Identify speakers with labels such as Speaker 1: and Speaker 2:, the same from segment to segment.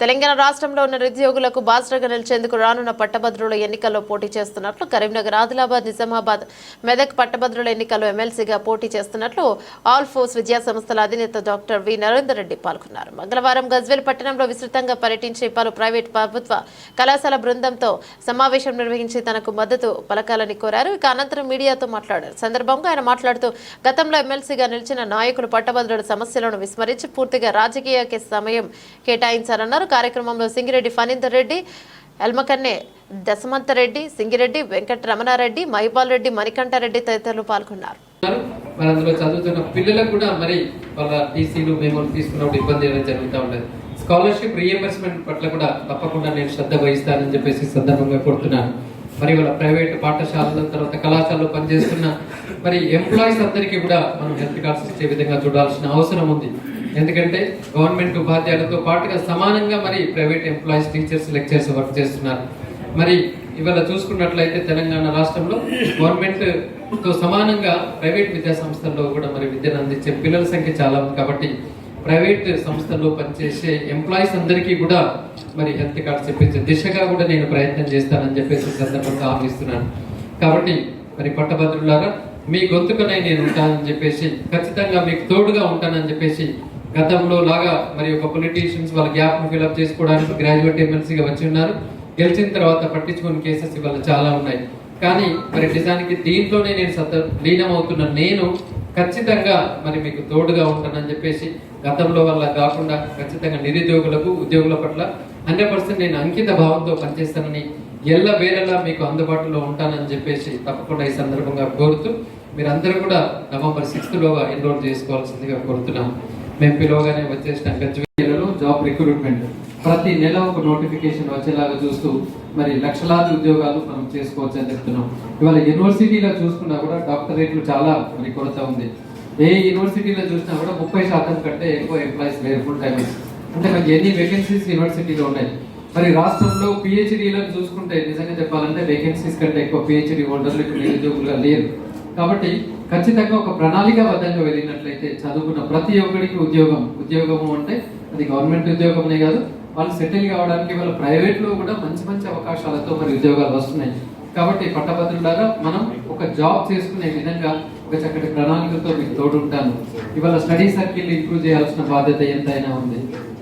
Speaker 1: తెలంగాణ రాష్ట్రంలో ఉన్న నిరుద్యోగులకు బాసరగా నిలిచేందుకు రానున్న పట్టభద్రుల ఎన్నికల్లో పోటీ చేస్తున్నట్లు కరీంనగర్ ఆదిలాబాద్ నిజామాబాద్ మెదక్ పట్టభద్రుల ఎన్నికల్లో ఎమ్మెల్సీగా పోటీ చేస్తున్నట్లు ఆల్ ఫోర్స్ విద్యా సంస్థల అధినేత డాక్టర్ వి. నరేందర్ రెడ్డి పాల్గొన్నారు. మంగళవారం గజ్వేల్ పట్టణంలో విస్తృతంగా పర్యటించి పలు ప్రైవేట్ ప్రభుత్వ కళాశాల బృందంతో సమావేశం నిర్వహించి తనకు మద్దతు పలకాలని కోరారు. ఇక అనంతరం మీడియాతో మాట్లాడారు. సందర్భంగా ఆయన మాట్లాడుతూ గతంలో ఎమ్మెల్సీగా నిలిచిన నాయకులు పట్టభద్రుల సమస్యలను విస్మరించి పూర్తిగా రాజకీయ సమయం కేటాయించారన్నారు. కార్యక్రమంలో సింగిరెడ్డి ఫణీందర్ రెడ్డి ఎల్మకన్నే దశమంతరెడ్డి సింగిరెడ్డి వెంకట రమణారెడ్డి మహిపాల్ రెడ్డి మణికంఠారెడ్డి తదితరులు పాల్గొన్నారు.
Speaker 2: మరి అందులో చదువుతున్న పిల్లలకు కూడా మరి వాళ్ళ టీసీలు మేము తీసుకున్నప్పుడు ఇబ్బంది అనేది జరుగుతూ ఉండదు స్కాలర్షిప్ రీఎంబర్స్మెంట్ పట్ల కూడా తప్పకుండా నేను శ్రద్ధ వహిస్తానని చెప్పేసి సందర్భంగా కోరుతున్నాను. మరి వాళ్ళ ప్రైవేట్ పాఠశాలల తర్వాత కళాశాలలో పనిచేస్తున్న మరి ఎంప్లాయీస్ అందరికీ కూడా మనం హెల్త్ కార్డ్స్ ఇచ్చే విధంగా చూడాల్సిన అవసరం ఉంది. ఎందుకంటే గవర్నమెంట్ ఉపాధ్యాయులతో పాటుగా సమానంగా మరి private employees teachers lecturers work చేస్తున్నారు. మరి ఇవాళ చూసుకున్నట్లయితే తెలంగాణ రాష్ట్రంలో గవర్నమెంట్తో సమానంగా ప్రైవేట్ విద్యా సంస్థల్లో కూడా మరి విద్యను అందించే పిల్లల సంఖ్య చాలా ఉంది కాబట్టి ప్రైవేట్ సంస్థల్లో పనిచేసే ఎంప్లాయీస్ అందరికీ కూడా మరి హెల్త్ కార్డ్స్ చెప్పించే దిశగా కూడా నేను ప్రయత్నం చేస్తానని చెప్పేసి సందర్భంగా హామీస్తున్నాను కాబట్టి మరి పట్టభద్రులారా మీ గొంతుకనై నేను ఉంటానని చెప్పేసి ఖచ్చితంగా మీకు తోడుగా ఉంటానని చెప్పేసి గతంలో లాగా మరి ఒక పొలిటీషియన్స్ వాళ్ళ గ్యాప్ ఫిల్అప్ చేసుకోవడానికి గ్రాడ్యుయేట్ ఎమ్మెల్సీగా వచ్చి ఉన్నారు. గెలిచిన తర్వాత పట్టించుకుని కేసెస్ ఇవాళ చాలా ఉన్నాయి. కానీ మరి నిజానికి దీంట్లోనే నేను సత లీనం అవుతున్న నేను ఖచ్చితంగా మరి మీకు తోడుగా ఉంటానని చెప్పేసి గతంలో వల్ల కాకుండా ఖచ్చితంగా నిరుద్యోగులకు ఉద్యోగుల పట్ల హండ్రెడ్ పర్సెంట్ నేను అంకిత భావంతో పనిచేస్తానని ఎల్ల వేళలా మీకు అందుబాటులో ఉంటానని చెప్పేసి తప్పకుండా ఈ సందర్భంగా కోరుతూ మీరందరూ కూడా నవంబర్ సిక్స్త్ లోగా ఎన్రోల్ చేసుకోవాల్సిందిగా కోరుతున్నాను. మేము పిలవగానే వచ్చేసిన గజ్వేలలో జాబ్ రిక్రూట్మెంట్ ప్రతి నెల ఒక నోటిఫికేషన్ వచ్చేలాగా చూస్తూ మరి లక్షలాది ఉద్యోగాలు మనం చేసుకోవచ్చు అని చెప్తున్నాం. ఇవాళ యూనివర్సిటీలో చూసుకున్నా కూడా డాక్టరేట్లు చాలా మరి కొరత ఉంది. ఏ యూనివర్సిటీలో చూసినా కూడా ముప్పై శాతం కంటే ఎక్కువ ఎంప్లాయీస్ లేరు ఫుల్ టైమర్స్ అంటే మనకి ఎన్ని వేకెన్సీస్ యూనివర్సిటీలో ఉన్నాయి? మరి రాష్ట్రంలో పిహెచ్డిలో చూసుకుంటే నిజంగా చెప్పాలంటే వేకెన్సీస్ కంటే ఎక్కువ పిహెచ్డీ హోల్డర్లు ఇప్పుడు నిరుద్యోగులుగా లేరు. కాబట్టి ఖచ్చితంగా ఒక ప్రణాళికాబద్ధంగా వెళ్ళినట్లయితే చదువుకున్న ప్రతి ఒక్కడికి ఉద్యోగం ఉద్యోగము అంటే అది గవర్నమెంట్ ఉద్యోగమనే కాదు వాళ్ళు సెటిల్ కావడానికి వాళ్ళ ప్రైవేట్లో కూడా మంచి మంచి అవకాశాలతో మరి ఉద్యోగాలు వస్తున్నాయి. కాబట్టి పట్టభద్రులారా మనం ఒక జాబ్ చేసుకునే విధంగా ఒక చక్కటి ప్రణాళికతో మీకు తోడుంటాను. ఇవాళ స్టడీ సర్కిల్ ఇంప్రూవ్ చేయాల్సిన బాధ్యత ఎంతైనా ఉంది.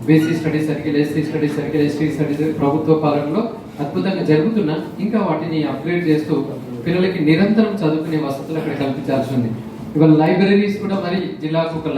Speaker 2: BC study circle SC study circle ST study ప్రభుత్వ పాలనలో అద్భుతంగా జరుగుతున్న ఇంకా వాటిని అప్గ్రేడ్ చేస్తూ పిల్లలకి నిరంతరం చదువుకునే వసతులు అక్కడ కల్పించాల్సి ఉంది. ఇవాళ లైబ్రరీస్ కూడా మరి జిల్లాకు ఒక